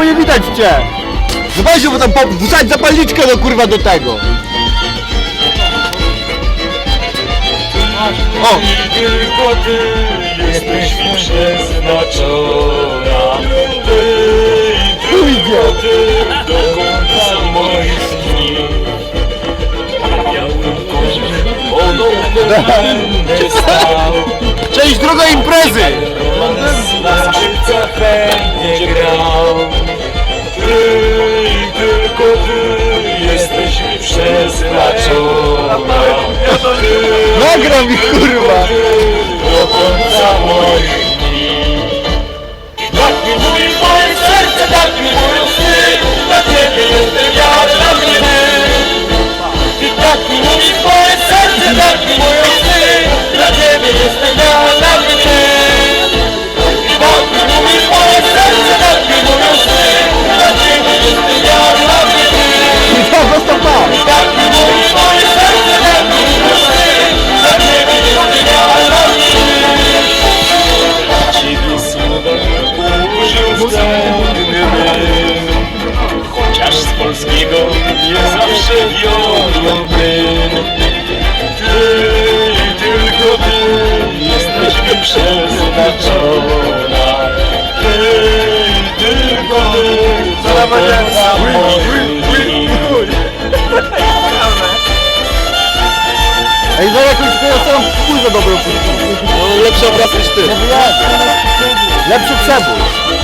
nie widać cię! Zobaczcie, bo tam po- wsadź zapalniczkę do kurwa do tego! O! Tylko ty jesteś mi przeznaczona Ty i tylko ty będę stał Część druga imprezy! Nagram ich kurwa! do końca przeznaczona Ty tylko ty dni Ej, za jakąś kojarzyłam kurwę dobrą No lepszy obraz niż ty. Lepszy przebój!